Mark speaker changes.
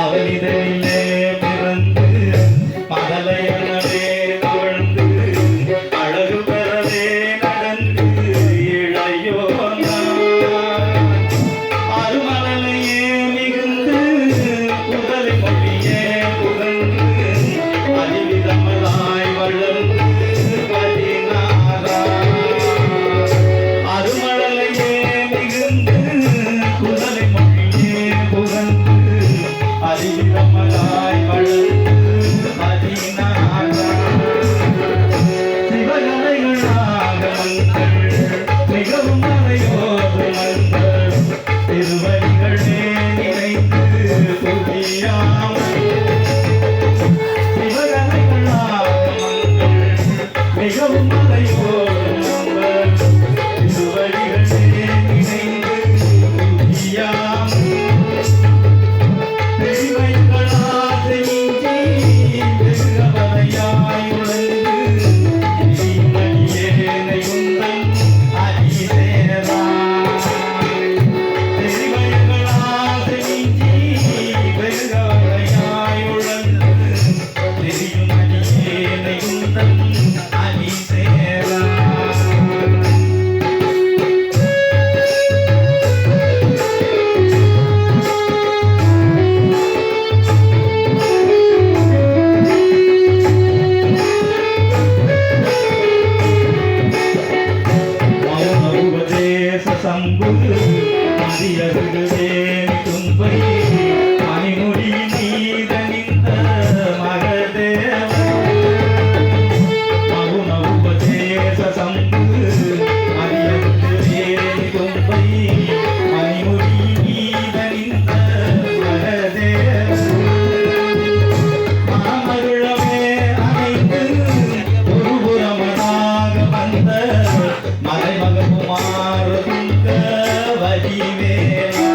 Speaker 1: அவனிதழிலே São Paulo Sambu மதியருகே துன்பை Manimozhi Yeah.